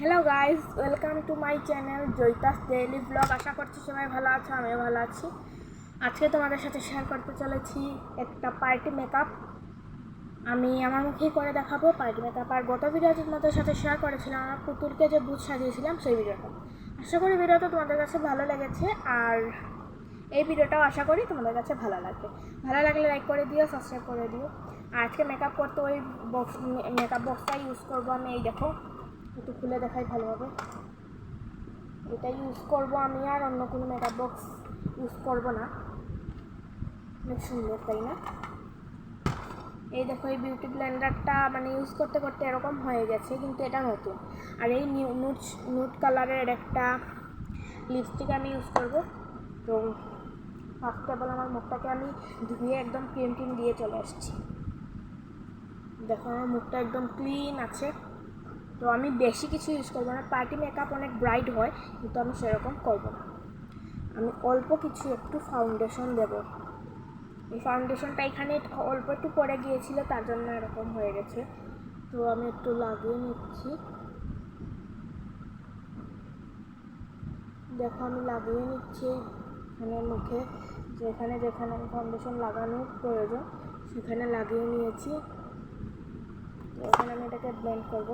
Hello guys welcome to my channel Joyita's daily vlog আশা করছি সবাই ভালো আছো, আমিও ভালো আছি। আজকে তোমাদের সাথে শেয়ার করতে চলেছি একটা পার্টি মেকআপ আমি আমার মুখেই করে দেখাবো পার্টি মেকআপ আর গত ভিডিওতে তোমাদের সাথে শেয়ার করেছিলাম, আমার পুতুলকে যে বুথ সাজিয়েছিলাম, সেই ভিডিওটা। আশা করি ভিডিওটা তোমাদের কাছে ভালো লেগেছে। আর এই ভিডিওটাও আশা করি তোমাদের কাছে ভালো লাগবে। ভালো লাগলে লাইক করে দিও সাবস্ক্রাইব করে দিও। আর আজকে মেকআপ করতে ওই বক্স মেকআপ বক্সটা ইউজ করব আমি, এই দেখো। একটু খুলে দেখাই ভালোভাবে। এটা ইউজ করব আমি আর অন্য কোনো মেকআপ বক্স ইউজ করব না। অনেক সুন্দর, তাই না? এই দেখো, এই বিউটি ব্লেন্ডারটা মানে ইউজ করতে করতে এরকম হয়ে গেছে, কিন্তু এটা নতুন। আর এই নুট নুট কালারের একটা লিপস্টিক আমি ইউজ করব। তো ফার্স্ট অফ অল আমার মুখটাকে আমি ধুয়ে একদম ক্রিম টিম দিয়ে চলে আসছি। দেখো, আমার মুখটা একদম ক্লিন আছে। তো আমি বেশি কিছু ইউজ করব না। পার্টি মেকআপ অনেক ব্রাইট হয়, কিন্তু আমি সেরকম করব না। আমি অল্প কিছু একটু ফাউন্ডেশন দেব। এই ফাউন্ডেশনটা এখানে অল্প একটু পড়ে গিয়েছিল, তার জন্য এরকম হয়ে গেছে। তো আমি একটু লাগিয়ে নিচ্ছি। দেখো, আমি লাগিয়ে নিচ্ছি এখানে মুখে। যেখানে যেখানে আমি ফাউন্ডেশন লাগানোর প্রয়োজন, সেখানে লাগিয়ে নিয়েছি। এখন আমি এটাকে ব্লেন্ড করব।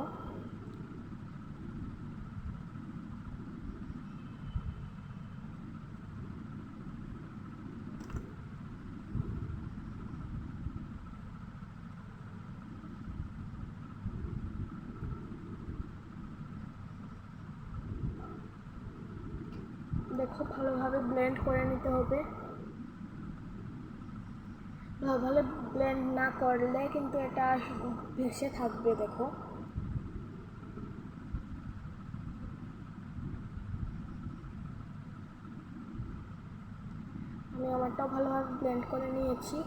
দেখো ভালোভাবে ব্লেন্ড করে নিতে হবে। ভালোভাবে ব্লেন্ড না করলে কিন্তু এটা ভেসে থাকবে, দেখো। আমি আমারটাও ভালোভাবে ব্লেন্ড করে নিয়েছি।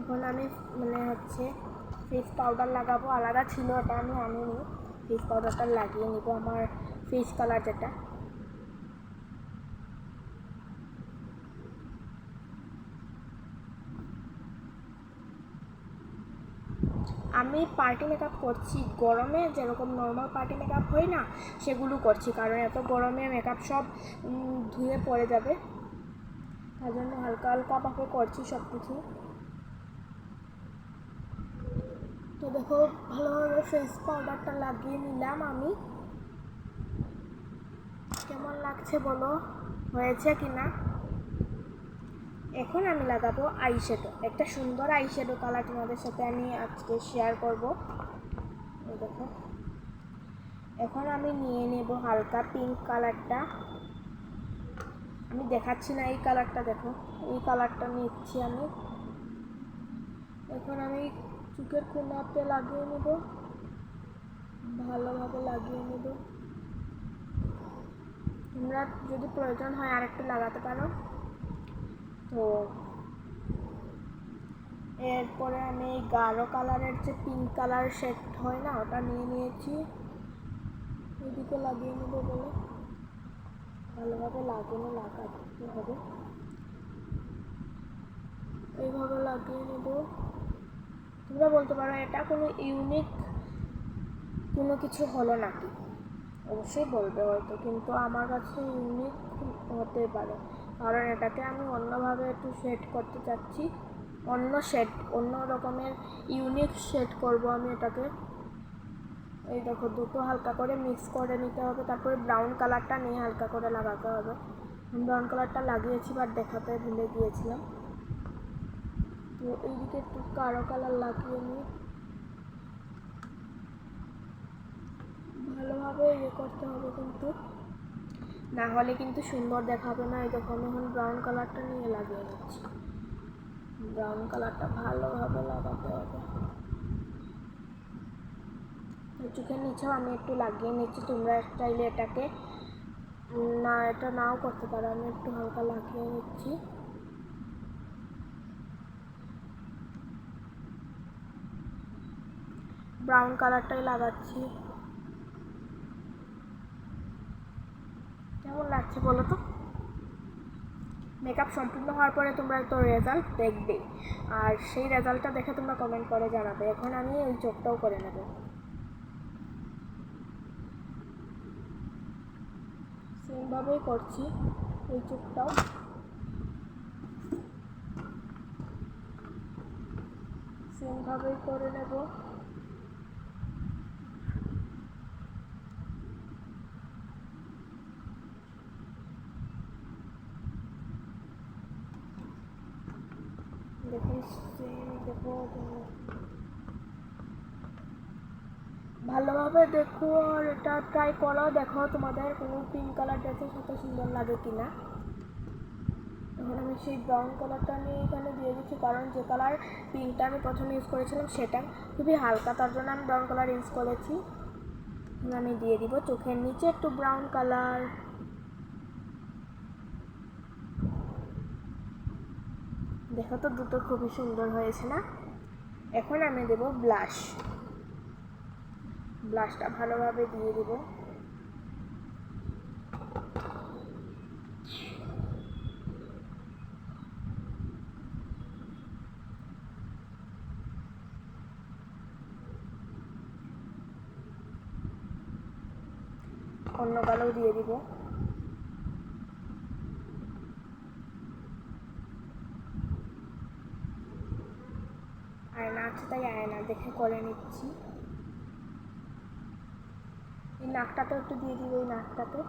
এখন আমি মানে হচ্ছে ফেস পাউডার লাগাবো। আলাদা ছিল ওটা আমি আনিনি। ফেস পাউডারটা লাগিয়ে নিব। আমার ফেস কালার যেটা। আমি পার্টি মেকআপ করছি, গরমে যেরকম নর্মাল পার্টি মেকআপ হয় না, সেগুলো করছি, কারণ এত গরমে মেকআপ সব ধুয়ে পড়ে যাবে। তার জন্য হালকা হালকা পাকে করছি সব কিছু তো দেখো, ভালোভাবে ফেস পাউডারটা লাগিয়ে নিলাম আমি। কেমন লাগছে বলো? হয়েছে কি না এখন আমি লাগাবো আইশ্যাডো একটা সুন্দর আইশ্যাডো কালার তোমাদের সাথে আমি আজকে শেয়ার করব। দেখো। এখন আমি নিয়ে নেব হালকা পিঙ্ক কালারটা আমি দেখাচ্ছি না এই কালারটা দেখো। এই কালারটা নিচ্ছি আমি। এখন আমি চুকের কোনাতে লাগিয়ে নেব। ভালোভাবে লাগিয়ে নেব। তোমরা যদি প্রয়োজন হয় আরেকটু লাগাতে পারো। তো এরপরে আমি গাঢ় কালারের যে পিঙ্ক কালার শেড হয় না, ওটা নিয়ে নিয়েছি। এদিকে লাগিয়ে নেব বলে। ভালোভাবে লাগানো লাগাতে হবে? এইভাবে লাগিয়ে নেব। তোমরা বলতে পারো এটা কোনো ইউনিক কোনো কিছু হলো নাকি? অবশ্যই বলবে হয়তো, কিন্তু আমার কাছে ইউনিক হতে পারে। কারণ এটাকে আমি অন্যভাবে একটু শেড করতে চাচ্ছি, অন্য শেড অন্য রকমের ইউনিক শেড করব আমি এটাকে। এই দেখো, দুটো হালকা করে মিক্স করে নিতে হবে, তারপরে ব্রাউন কালারটা নিয়ে হালকা করে লাগাতে হবে। ব্রাউন কালারটা লাগিয়েছি বাট দেখাতে ভুলে গিয়েছিলাম। তো এইদিকে একটু কালো কালার লাগিয়ে নিই। ভালোভাবে ইয়ে করতে হবে কিন্তু। না হলে কিন্তু সুন্দর দেখাবে না। এই দেখো এখন ব্রাউন কালারটা নিয়ে লাগিয়ে নিচ্ছি। ব্রাউন কালারটা ভালোভাবে লাগাতে হবে। চোখের নিচেও আমি একটু লাগিয়ে নিচ্ছি। তোমরা চাইলে এটাকে না, এটা নাও করতে পারো। আমি একটু হালকা লাগিয়ে নিচ্ছি। ব্রাউন কালারটাই লাগাচ্ছি। কেমন লাগছে বলো তো? মেকআপ সম্পূর্ণ হওয়ার পরে তোমরা তো রেজাল্ট দেখবেই আর সেই রেজাল্টটা দেখে তোমরা কমেন্ট করে জানাবে। এখন আমি ওই চোখটাও করে নেব। সেমভাবেই করছি এই চোখটাও। সেমভাবেই করে নেব। ভালোভাবে দেখো, আর এটা ট্রাই করো, দেখো তোমাদের কোনো পিঙ্ক কালার ড্রেসের সাথে সুন্দর লাগে কিনা। এখন আমি সেই ব্রাউন কালারটা নিয়ে এখানে দিয়ে দিচ্ছি, কারণ যে কালার পিঙ্কটা আমি প্রথমে ইউজ করেছিলাম সেটা খুবই হালকা, তার জন্য আমি ব্রাউন কালার ইউজ করেছি। আমি দিয়ে দিব চোখের নিচে একটু ব্রাউন কালার দেখো তো দুটো খুবই সুন্দর হয়েছে না? এখন আমি দেব ব্লাশ। ব্লাশটা ভালোভাবে দিয়ে দিব। অন্য কালো দিয়ে দিব। আছে তাই আয়না দেখে করে নিচ্ছি। এই নাকটাতে একটু দিয়ে দিব, এই নাকটাতে।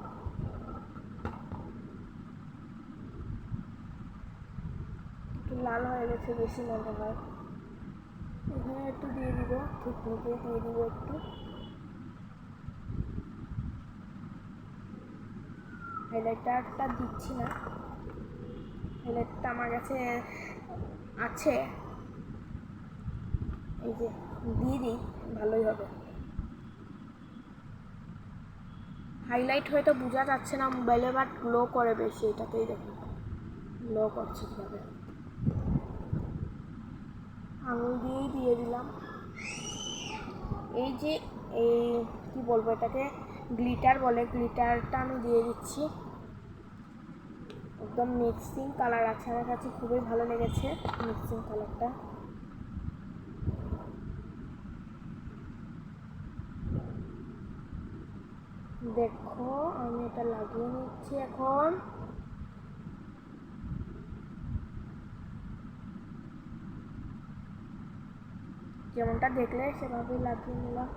একটু লাল হয়ে গেছে বেশি মনে হয়। এখানে একটু দিয়ে দিব, ঠিক নিচে দিয়ে দিব একটু। হাইলাইটারটা দিচ্ছি না। হাইলাইটটা আমার কাছে আছে। এই যে দিয়ে দিই, ভালোই হবে। হাইলাইট হয়তো বোঝা যাচ্ছে না মোবাইলে বাট গ্লো করে বেশি, এটাতেই দেখুন। গ্লো করছে কীভাবে। আঙুল দিয়েই দিয়ে দিলাম। এই যে এই কি বলব এটাকে? গ্লিটার বলে গ্লিটারটা আমি দিয়ে দিচ্ছি। একদম মিক্সিং কালার আছে, আমার কাছে খুবই ভালো লেগেছে মিক্সিং কালারটা দেখো, আমি এটা লাগিয়ে নিচ্ছি এখন। যেমনটা দেখলে সেভাবেই লাগিয়ে নিলাম।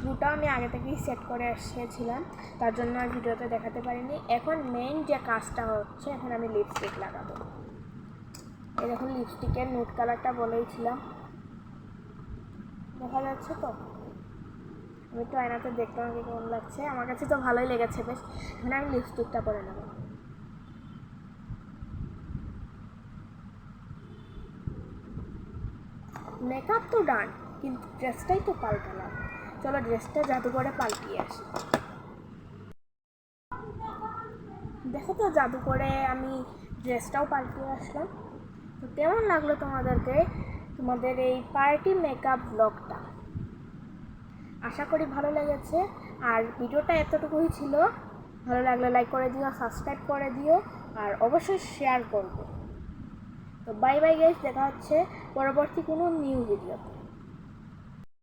ব্লুটা আমি আগে থেকেই সেট করে এসেছিলাম, তার জন্য আর ভিডিওতে দেখাতে পারিনি। এখন মেইন যে কাজটা হচ্ছে, এখন আমি লিপস্টিক লাগাবো। দেখুন লিপস্টিকের নুট কালারটা বলেইছিলাম। দেখা যাচ্ছে তো? আমি একটু আয়নাতে দেখলাম আমাকে কেমন লাগছে। আমার কাছে তো ভালোই লেগেছে বেশ। এখন আমি লিপস্টিকটা পরে নেব। মেকআপ তো ডান কিন্তু ড্রেসটাই তো পাল্টালাম। চলো ড্রেসটা জাদু করে পাল্টিয়ে আসি। দেখো তো জাদু করে আমি ড্রেসটাও পাল্টিয়ে আসলাম। তো কেমন লাগল তোমাদেরকে? তোমাদের এই পার্টি মেকআপ ব্লগটা আশা করি ভালো লেগেছে। আর ভিডিওটা এতটুকুই ছিল। ভালো লাগলে লাইক করে দিও সাবস্ক্রাইব করে দিও, আর অবশ্যই শেয়ার করবে। তো বাই বাই গাইস দেখা হচ্ছে পরবর্তী কোনো নিউ ভিডিওতে